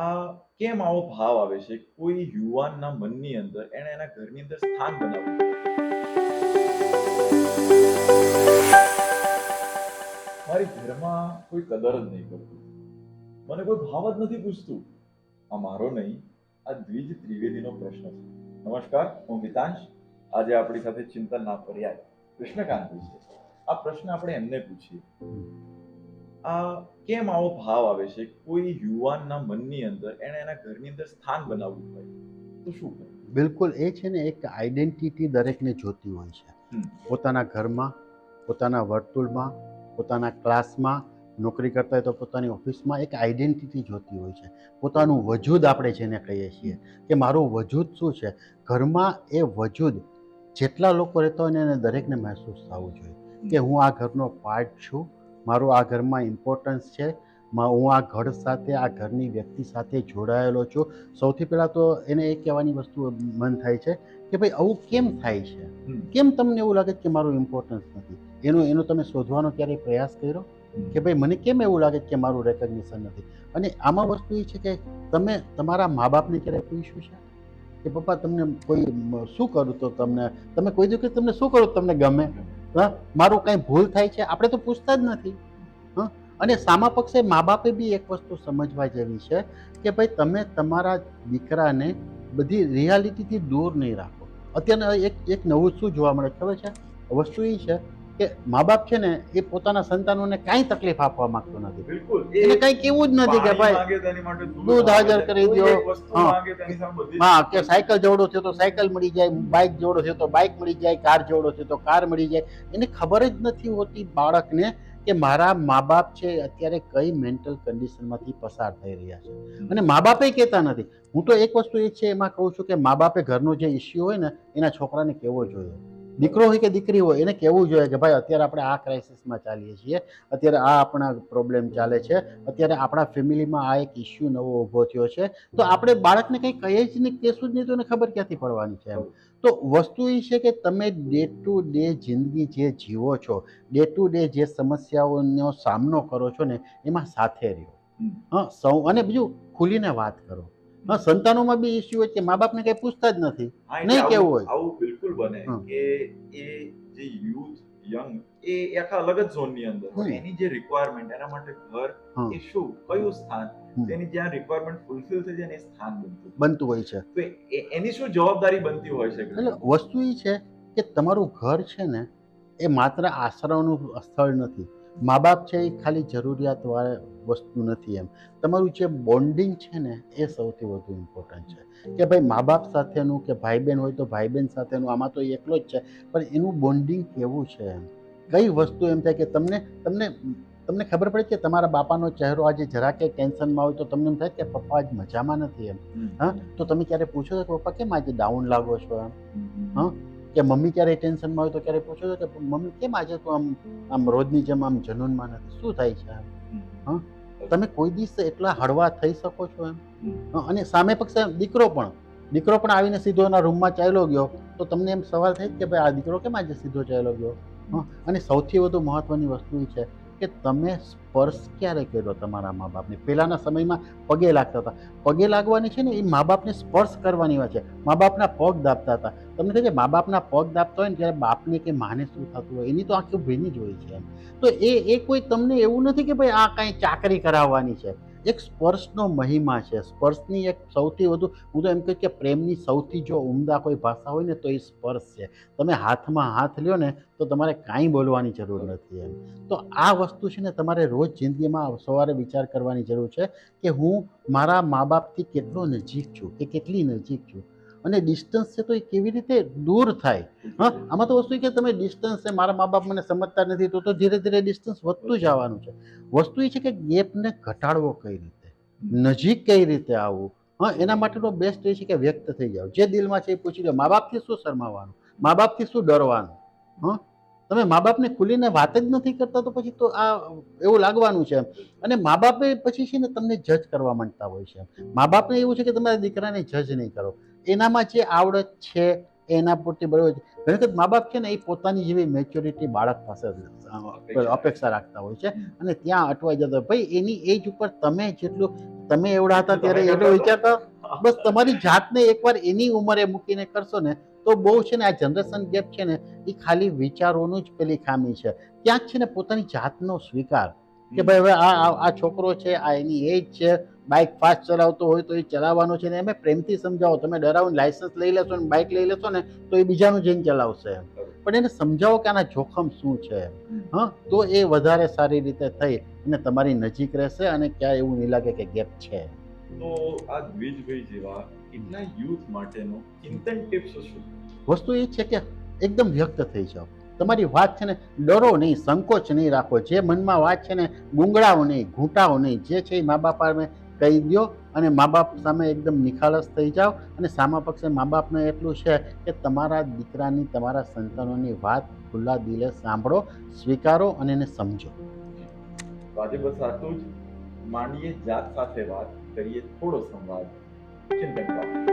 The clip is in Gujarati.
આ કેમ આવો ભાવ આવે છે? કોઈ યુવાનના મનની અંદર એણે એના ઘરની અંદર સ્થાન બનાવવું મારી ઘરમાં કોઈ કદર જ નહીં કરતું. મને કોઈ ભાવ જ નથી પૂછતું. આ મારો નહીં, આ દ્વિજ ત્રિવેદીનો પ્રશ્ન છે. નમસ્કાર, હું મિતાંશ. આજે આપણી સાથે ચિંતન ના પર્યાય. કૃષ્ણકાંત છે. આ પ્રશ્ન આપણે એમને પૂછીએ. આ કેમ આવો ભાવ આવે છે? કોઈ યુવાનના મનની અંદર એણે એના ઘરની અંદર સ્થાન બનાવવું હોય તો શું કરે? બિલકુલ એ છે ને એક આઈડેન્ટિટી દરેકને જોતી હોય છે. પોતાના ઘરમાં પોતાના વર્તુળમાં પોતાના ક્લાસમાં નોકરી કરતા હોય તો પોતાની ઓફિસમાં એક આઈડેન્ટિટી જોતી હોય છે. પોતાનું વજૂદ આપણે જેને કહીએ છીએ કે મારું વજૂદ શું છે? ઘરમાં એ વજૂદ જેટલા લોકો રહેતા હોય ને એને દરેકને મહેસૂસ થવું જોઈએ કે હું આ ઘરનો પાર્ટ છું મારું આ ઘરમાં ઇમ્પોર્ટન્સ છે. હું આ ઘર સાથે આ ઘરની વ્યક્તિ સાથે જોડાયેલો છું. સૌથી પહેલાં તો એને એ કહેવાની વસ્તુ મન થાય છે કે ભાઈ આવું કેમ થાય છે? કેમ તમને એવું લાગે કે મારું ઇમ્પોર્ટન્સ નથી? એનો એનો તમે શોધવાનો ક્યારેય પ્રયાસ કર્યો? કે ભાઈ મને કેમ એવું લાગે કે મારું રેકગ્નિશન નથી? અને આમાં વસ્તુ એ છે કે તમે તમારા મા બાપને ક્યારેય પૂછ્યું છે? કે પપ્પા તમને કોઈ શું કરું તો તમને? તમે કોઈ દિવસ તમને શું કરું તમને ગમે? હા, મારું કંઈ ભૂલ થાય છે? આપણે તો પૂછતા જ નથી. હા, અને સામા પક્ષે મા બાપે બી એક વસ્તુ સમજવા જેવી છે કે ભાઈ, તમે તમારા દીકરાને બધી રિયાલિટીથી દૂર નહીં રાખો. અત્યારે એક એક નવું શું જોવા મળે ખબર છે? વસ્તુ એ છે કે મા બાપ છે ને એ પોતાના સંતાનોને કાંઈ તકલીફ આપવા માંગતો નથી. બિલકુલ. એને કાંઈ કેવું જ નથી કે ભાઈ દૂધ હાજર કરી વસ્તુ હા. કે સાયકલ જોડો છે તો સાયકલ મળી જાય બાઇક જોડો છે તો બાઇક મળી જાય કાર જોડો છે તો કાર મળી જાય. એને ખબર જ નથી હોતી બાળકને કે મારા મા બાપ છે અત્યારે કઈ મેન્ટલ કન્ડિશનમાંથી પસાર થઈ રહ્યા છે. અને મા બાપે કહેતા નથી. હું તો એક વસ્તુ એ છે એમાં કહું છું કે મા બાપે ઘરનો જે ઇસ્યુ હોય ને એના છોકરાને કહેવો જોઈએ? દીકરો હોય કે દીકરી હોય એને કહેવું જોઈએ કે ભાઈ અત્યારે આપણે આ ક્રાઇસિસમાં ચાલીએ છીએ અત્યારે આ આપણા પ્રોબ્લેમ ચાલે છે અત્યારે આપણા ફેમિલીમાં આ એક ઇસ્યુ નવો ઊભો થયો છે. તો આપણે બાળકને કંઈ કહીએ જ નહીં કહેશું જ નહીં તો એને ખબર ક્યાંથી પડવાની છે એમ. તો વસ્તુ એ છે કે તમે ડે ટુ ડે જિંદગી જે જીવો છો ડે ટુ ડે જે સમસ્યાઓનો સામનો કરો છો ને એમાં સાથે રહ્યો. હા સૌ અને બીજું ખુલીને વાત કરો. હા સંતાનોમાં બી ઇસ્યુ હોય કે મા બાપને કંઈ પૂછતા જ નથી. નહીં કેવું હોય. બિલકુલ બને કે એ જે યુથ યંગ એ આખા અલગ જ ઝોનની અંદર એની જે રિક્વાયરમેન્ટ એના માટે ઘર એ શું? કયું સ્થાન. તેની જ્યાં રિક્વાયરમેન્ટ ફૂલફિલ થઈ જાય એ સ્થાન બનતું બનતું હોય છે. તો એ- એની શું જવાબદારી બનતી હોય છે? એટલે વસ્તુ એ છે કે તમારું ઘર છે ને એ માત્ર આશ્રયનું સ્થળ નથી. મા બાપ છે એ ખાલી જરૂરિયાતવાળી વસ્તુ નથી એમ. તમારું જે બોન્ડિંગ છે ને એ સૌથી વધુ ઇમ્પોર્ટન્ટ છે. કે ભાઈ મા બાપ સાથેનું કે ભાઈ બહેન હોય તો ભાઈ બહેન સાથેનું આમાં તો એકલો જ છે. પણ એનું બોન્ડિંગ કેવું છે એમ? કઈ વસ્તુ એમ થાય કે તમને તમને તમને ખબર પડે કે તમારા બાપાનો ચહેરો આજે જરા કે ટેન્શનમાં હોય તો તમને એમ થાય કે પપ્પા આજ મજામાં નથી એમ. હા? તો તમે ક્યારે પૂછો કે પપ્પા કેમ આજે ડાઉન લાગો છો એમ? હા? કે મમ્મી ક્યારે ટેન્શનમાં હોય તો ક્યારે પૂછો છો કે મમ્મી કેમ આજે તો આમ આમ રોજની જેમ આમ જનૂનમાં નથી શું થાય છે હા? તમે કોઈ દિવસ એટલા હળવા થઈ શકો છો એમ? અને સામે પક્ષે દીકરો પણ દીકરો પણ આવીને સીધો એના રૂમમાં ચાલ્યો ગયો તો તમને એમ સવાલ થાય કે ભાઈ આ દીકરો કેમ આજે સીધો ચાલ્યો ગયો? હા, અને સૌથી વધુ મહત્વની વસ્તુ એ છે કે તમે સ્પર્શ ક્યારે કર્યો તમારા મા બાપને પહેલાંના સમયમાં પગે લાગતા હતા. પગે લાગવાની છે ને એ મા બાપને સ્પર્શ કરવાની વાત છે. મા બાપના પગ દાબતા હતા. તમને થાય છે મા બાપના પગ દાબતા હોય ને ત્યારે બાપને કે માને શું થતું હોય, એની તો આખી ભીની જ હોય છે એમ. તો એ એ કોઈ તમને એવું નથી કે ભાઈ આ કાંઈ ચાકરી કરાવવાની છે. એક સ્પર્શનો મહિમા છે. સ્પર્શની એક સૌથી વધુ, હું તો એમ કહું કે પ્રેમની સૌથી જો ઉમદા કોઈ ભાષા હોય ને તો એ સ્પર્શ છે. તમે હાથમાં હાથ લ્યો ને તો તમારે કાંઈ બોલવાની જરૂર નથી એમ. તો આ વસ્તુ છે ને તમારે રોજ જિંદગીમાં સવારે વિચાર કરવાની જરૂર છે કે હું મારા મા બાપથી કેટલો નજીક છું કે કેટલી નજીક છું. અને ડિસ્ટન્સ છે તો એ કેવી રીતે દૂર થાય? હા? આમાં તો વસ્તુ કે તમે ડિસ્ટન્સ છે, મારા મા બાપ મને સમજતા નથી, તો તો ધીરે ધીરે ડિસ્ટન્સ વધતું જવાનું છે. વસ્તુ એ છે કે ગેપને ઘટાડવો કઈ રીતે? નજીક કઈ રીતે આવવું? હા? એના માટેનો બેસ્ટ એ છે કે વ્યક્ત થઈ જાવ જે દિલમાં છે એ પૂછી લો, મા બાપથી શું શરમાવાનું? મા બાપથી શું ડરવાનું? હા? તમે મા બાપને ખુલીને વાત જ નથી કરતા તો પછી તો આ એવું લાગવાનું છે અને મા બાપે પછી છે ને તમને જજ કરવા માંડતા હોય છે મા બાપને એવું છે કે તમારા દીકરાને જજ નહીં કરો. એનામાં જે આવડત છે એના પૂરતી બરોબર છે. ઘણી વખત મા બાપ છે ને એ પોતાની જેવી મેચ્યોરિટી બાળક પાસે અપેક્ષા રાખતા હોય છે અને ત્યાં અટવાઈ જતા ભાઈ એની એજ ઉપર તમે જેટલું તમે એવડા હતા ત્યારે એટલું વિચારતા? બસ તમારી જાતને એકવાર એની ઉંમરે મૂકીને કરશો ને તો બહુ છે ને આ જનરેશન ગેપ છે ને એ ખાલી વિચારોનું જ પેલી ખામી છે. ક્યાંક છે ને પોતાની જાતનો સ્વીકાર કે ભાઈ હવે આ આ- આ છોકરો છે આ એની એજ છે બાઇક ફાસ્ટ ચલાવતો હોય તો એ ચલાવવાનો છે ને એમ પ્રેમથી સમજાવો. તમે ડરાવીને લાઇસન્સ લઈ લેશો ને બાઇક લઈ લેશો ને તો એ બીજાનું જઈને ચલાવશે પણ એને સમજાવો કે આના જોખમ શું છે હા? તો એ વધારે સારી રીતે થઈ અને તમારી નજીક રહેશે અને ક્યાં એવું નહીં લાગે કે ગેપ છે. તો આ દ્વિજભાઈ જેવા એટલા યુથ માટેનો ચિંતન ટિપ્સ શું વસ્તુ એ છે કે એકદમ વ્યક્ત થઈ જાઓ. તમારી વાત છે ને ડરો નહીં સંકોચ નહીં રાખો. જે મનમાં વાત છે ને ગુંગળાઓ નહીં ઘૂંટાઓ નહીં જે છે એ મા બાપ સામે કહી દો અને મા બાપ સામે એકદમ નિખાલસ થઈ જાઓ અને સામા પક્ષે મા બાપને એટલું છે કે તમારા દીકરાની, તમારા સંતાનોની વાત ખુલ્લા દિલે સાંભળો, સ્વીકારો અને એને સમજો. આજે બસ જ. માંડીએ જાત સાથે વાત, કરીએ થોડો સંવાદ. ચિંતન